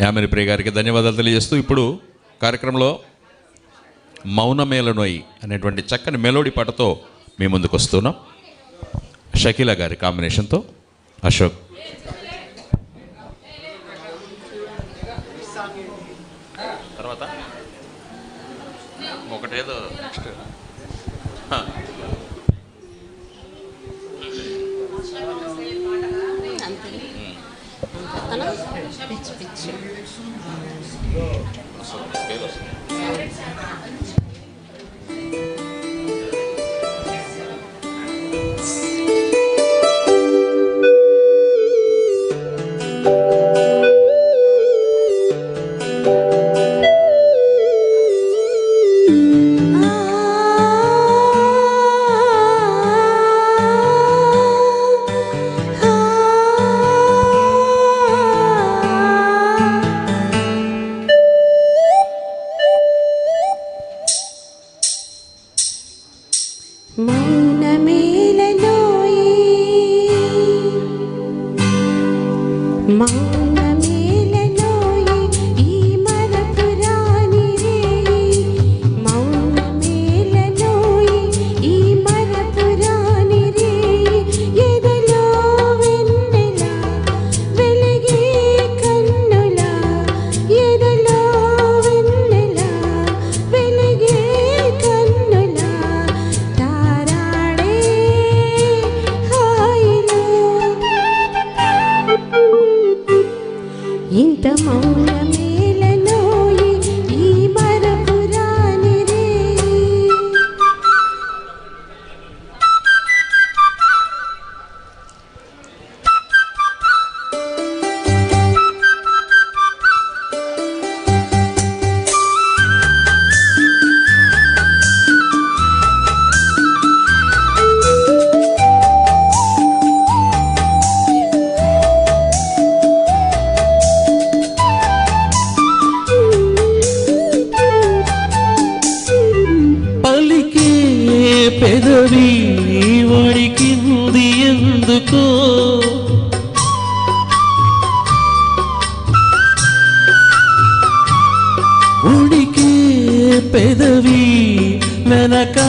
యామిని ప్రియ గారికి ధన్యవాదాలు తెలియజేస్తూ ఇప్పుడు కార్యక్రమంలో మౌనమేలనోయి అనేటువంటి చక్కని మెలోడీ పాటతో మీ ముందుకు వస్తున్నాం. షకీలా గారి కాంబినేషన్తో అశోక్. తర్వాత? ఒకటేదో నెక్స్ట్ なピチピチ。うん మౌనమేలనోయి ఇంత మౌనమే పెదవి వడికింది ఎందుకో? ఉడికే పెదవి వెనకా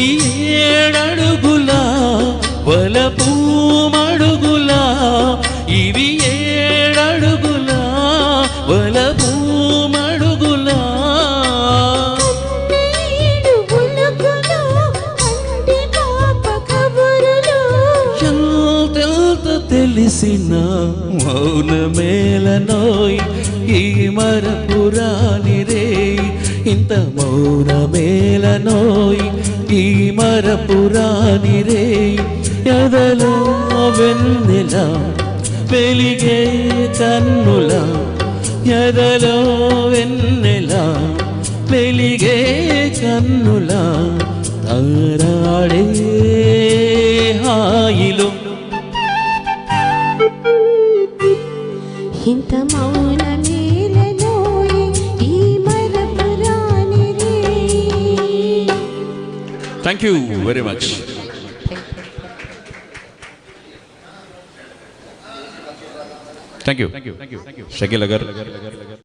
గోపి ఏడడుగుల వలపు మడుగుల ఇవి ఏడడుగుల వలపు మడుగుల నీడు ఉలుకులు కంటి పాప కబురులు ఎంతెంత తెలిసిన మౌనమేలనోయ్ ఈ మరపురాని రే ఇంత మౌనమేలనోయ్ ఈ మరపురాని రే ఎదల వెన్నెల వెలిగే కన్నుల ఎదలో వెన్నెల వెలిగే కన్నుల తారాడే హాయిలో. ఇంత మౌనమే Thank you very much. Thank you. Thank you. Thank you. Thank you. Shakil Agar.